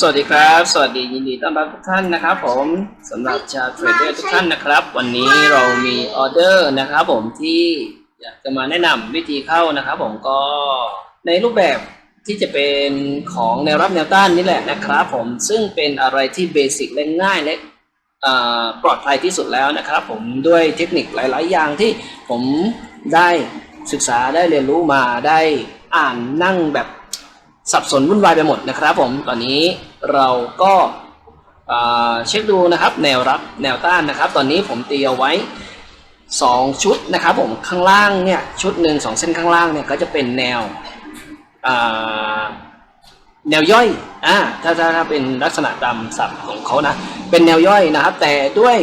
สวัสดีครับ สวัสดียินดีต้อนรับทุกท่านนะครับผมสำหรับชาวเทรดเดอร์ทุกท่านนะครับ วันนี้เรามีออเดอร์นะครับผมที่อยากจะมาแนะนำวิธีเข้านะครับผมก็ในรูปแบบที่จะเป็นของแนวรับแนวต้านนี่แหละนะครับผมซึ่งเป็นอะไรที่เบสิกและง่ายและปลอดภัยที่สุดแล้วนะครับผมด้วยเทคนิคหลาย ๆ อย่างที่ผมได้ศึกษาได้เรียนรู้มาได้อ่านนั่งแบบ สับสนวุ่นวายไปหมดนะครับผมตอนนี้เราก็อ่าเช็คดูนะครับแนวรับแนวต้านนะครับ ตอนนี้ผมตีเอาไว้ 2 ชุดนะครับผมข้างล่างเนี่ยชุดหนึ่งสองเส้นข้างล่างเนี่ยก็จะเป็นแนวแนวย่อยอ่าถ้าถ้าถ้าเป็นลักษณะตามศัพท์ของเขานะเป็นแนวย่อยนะครับ แต่ด้วย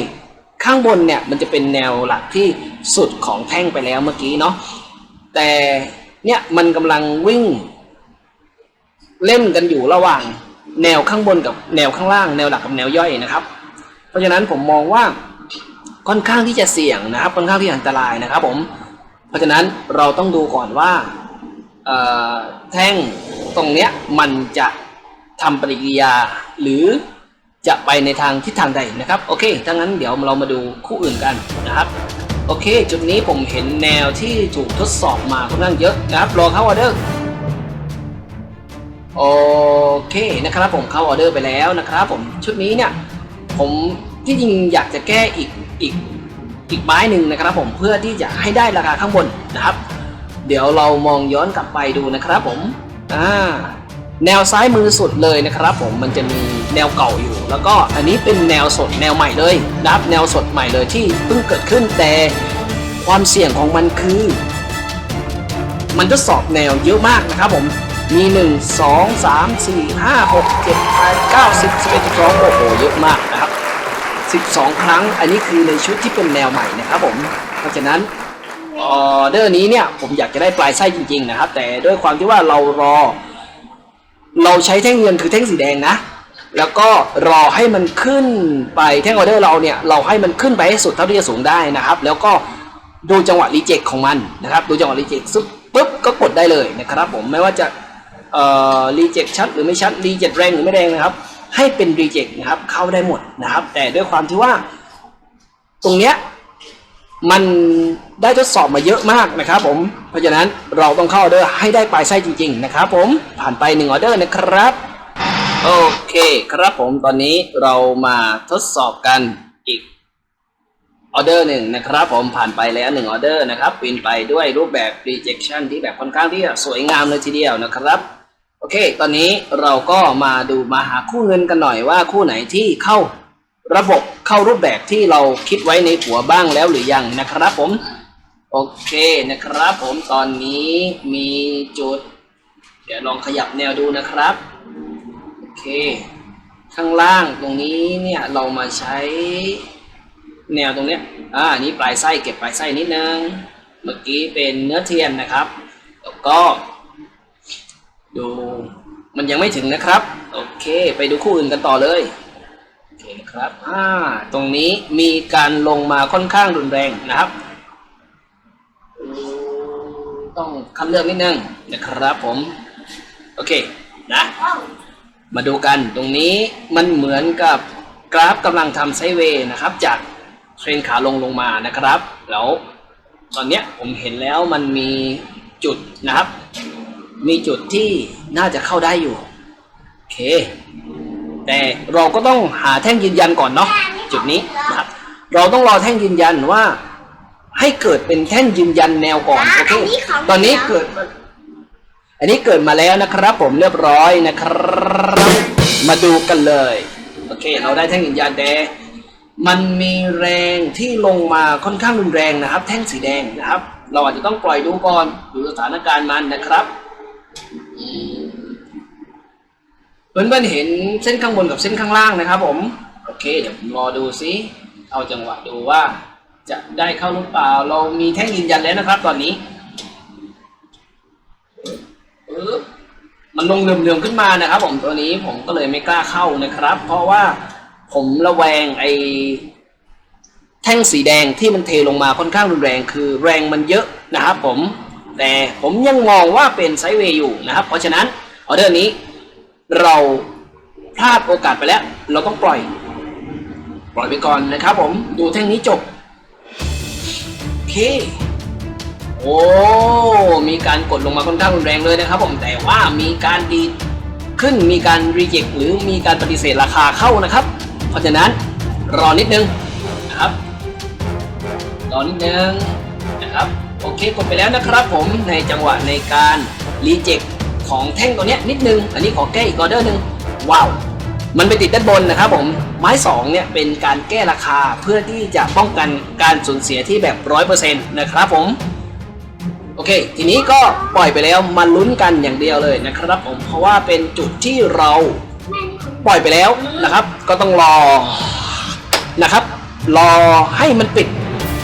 ข้างบนเนี่ยมันจะเป็นแนวหลักที่สุดของแท่งไปแล้วเมื่อกี้เนาะแต่เนี่ยมันกำลังวิ่ง เล่นกันอยู่ระหว่างแนวข้างบนกับแนวข้างล่าง แนวหลักกับแนวย่อยนะครับ เพราะฉะนั้นผมมองว่าค่อนข้างที่จะเสี่ยงนะครับ ค่อนข้างที่อันตรายนะครับ ผม เพราะฉะนั้นเราต้องดูก่อนว่าแท่งตรงเนี้ยมันจะทำปฏิกิริยาหรือจะไปในทางทิศทางใดนะครับ โอเคถ้างั้นเดี๋ยวเรามาดูคู่อื่นกันนะครับ โอเค จุดนี้ผมเห็นแนวที่ถูกทดสอบมาค่อนข้างเยอะนะครับ รอเข้าออเดอร์ โอเคนะครับผมเข้าออเดอร์ไปแล้วนะครับผมชุดนี้เนี่ยผมที่จริงอยากจะแก้อีกอีกอีกไม้หนึ่งนะครับผมเพื่อที่จะให้ได้ราคาข้างบนนะครับ เดี๋ยวเรามองย้อนกลับไปดูนะครับผมอ่าแนวซ้ายมือสุดเลยนะครับผมมันจะมีแนวเก่าอยู่ แล้วก็อันนี้เป็นแนวสดแนวใหม่เลยนะครับแนวสดใหม่เลยที่เพิ่งเกิดขึ้นแต่ความเสี่ยงของมันคือ มันทดสอบแนวเยอะมากนะครับผม มี 1 2 3 4 5 6 7 8 9 10 11 12โอ้โหเยอะมากนะครับ 12 ครั้งอันนี้คือในชุดที่เป็นแนวใหม่นะครับผมเพราะฉะนั้นออเดอร์นี้เนี่ยผมอยากจะได้ปลายไส้จริง ๆ นะครับ แต่ด้วยความที่ว่าเรารอ เราใช้แท่งเงินคือแท่งสีแดงนะ แล้วก็รอให้มันขึ้นไปแท่งออเดอร์เราเนี่ยเราให้มันขึ้นไปให้สุดเท่าที่จะสูงได้นะครับ แล้วก็ดูจังหวะรีเจ็คของมันนะครับ ดูจังหวะรีเจ็คซึบปุ๊บก็กดได้เลยนะครับผมไม่ว่าจะ รีเจ็คชัดหรือไม่ชัดรีเจ็คแรงหรือไม่แรงนะครับ ให้เป็นรีเจ็คนะครับเข้าได้หมดนะครับ แต่ด้วยความที่ว่าตรงเนี้ยมันได้ทดสอบมาเยอะมากนะครับผม เพราะฉะนั้นเราต้องเข้าออเดอร์ให้ได้ปลายไส้จริง ๆ นะครับผมผ่านไปหนึ่งออเดอร์นะครับ โอเคครับผมตอนนี้เรามาทดสอบกันอีกออเดอร์หนึ่งนะครับผมผ่านไปแล้วหนึ่งออเดอร์นะครับป็นไปด้วยรูปแบบ rejection ที่แบบค่อนข้างที่จะสวยงามเลยทีเดียวนะครับ โอเค ตอนนี้เราก็มาดูมาหาคู่เงินกันหน่อยว่าคู่ไหนที่เข้าระบบเข้ารูปแบบที่เราคิดไว้ในหัวบ้างแล้วหรือยังนะครับผม โอเคนะครับผมตอนนี้มีจุด เดี๋ยวลองขยับแนวดูนะครับ โอเค ข้างล่างตรงนี้เนี่ยเรามาใช้แนวตรงเนี้ยอ่านนี้ปลายไส้เก็บปลายไส้นิดนึง เมื่อกี้เป็นเนื้อเทียนนะครับ แล้วก็ดู มันยังไม่ถึงนะครับ โอเค ไปดูคู่อื่นกันต่อเลยโอเคนะครับอ่าตรงนี้มีการลงมาค่อนข้างรุนแรงนะครับ ต้องคัดเลือกนิดนึงนะครับผม โอเคนะ มาดูกันตรงนี้มันเหมือนกับกราฟกำลังทำไซเวย์นะครับ จากเทรนขาลงลงมานะครับ แล้วตอนเนี้ยผมเห็นแล้วมันมีจุดนะครับ มีจุดที่น่าจะเข้าได้อยู่โอเค แต่เราก็ต้องหาแท่งยืนยันก่อนเนาะจุดนี้นะครับเราต้องรอแท่งยืนยันว่า ให้เกิดเป็นแท่งยืนยันแนวก่อนโอเคตอนนี้เกิด อันนี้เกิดมาแล้วนะครับ ผมเรียบร้อยนะครับ มาดูกันเลยโอเค เราได้แท่งยืนยันแต่มันมีแรงที่ลงมาค่อนข้างรุนแรงนะครับ แท่งสีแดงนะครับ เราอาจจะต้องปล่อยดูก่อนดูสถานการณ์มันนะครับอืม เพื่อนๆเห็นเส้นข้างบนกับเส้นข้างล่างนะครับ ผม โอเค เดี๋ยวผมรอดูซิ เอาจังหวะดูว่า จะได้เข้าหรือเปล่า เรามีแท่งยืนยันแล้วนะครับ ตอนนี้มันลงเหลื่อมๆขึ้นมานะครับ ผมตัวนี้ผมก็เลยไม่กล้าเข้านะครับ เพราะว่าผมระแวงไอ้แท่งสีแดงที่มันเทลงมาค่อนข้างรุนแรงคือแรงมันเยอะนะครับ ผม แต่ผมยังมองว่าเป็นไซด์เวย์อยู่นะครับ เพราะฉะนั้นออเดอร์นี้เราพลาดโอกาสไปแล้ว เราต้องปล่อย ปล่อยไปก่อนนะครับผมดูแท่งนี้จบโอเคโอ้มีการกดลงมาค่อนข้างรุนแรงเลยนะครับผมแต่ว่ามีการดีดขึ้นมีการรีเจ็คหรือมีการปฏิเสธราคาเข้านะครับ เพราะฉะนั้นรอนิดนึงนะครับรอนิดนึง ครับโอเคกดไปแล้วนะครับผมในจังหวะในการรีเจ็คของแท่งตัวเนี้ยนิดนึง อันนี้ขอแก้อีกออเดอร์หนึ่งว้าวมันไปติดด้านบนนะครับผมไม้สองเนี่ยเป็นการแก้ราคาเพื่อที่จะป้องกันการสูญเสียที่แบบร้อยเปอร์เซ็นต์นะครับผมโอเค ทีนี้ก็ปล่อยไปแล้วมาลุ้นกันอย่างเดียวเลยนะครับผมเพราะว่าเป็นจุดที่เราปล่อยไปแล้วนะครับ ก็ต้องรอนะครับ รอให้มันปิด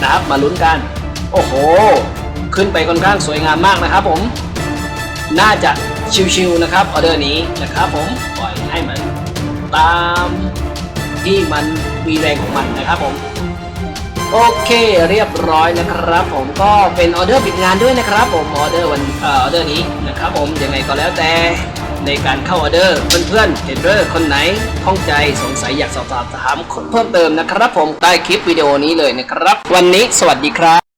นะครับมาลุ้นกัน โอ้โห ขึ้นไปค่อนข้างสวยงามมากนะครับผม น่าจะชิวๆนะครับออเดอร์นี้นะครับผมปล่อยให้มันตามที่มันมีแรงของมันนะครับผม โอเคเรียบร้อยนะครับ ผมก็เป็นออเดอร์ปิดงานด้วยนะครับ ผมออเดอร์วันออออเดอร์นี้นะครับผมยังไงก็แล้วแต่ในการเข้าออเดอร์เพื่อนๆเทรดเดอร์คนไหนข้องใจสงสัยอยากสอบถามถามเพิ่มเติมนะครับ ผมใต้คลิปวิดีโอนี้เลยนะครับ วันนี้สวัสดีครับ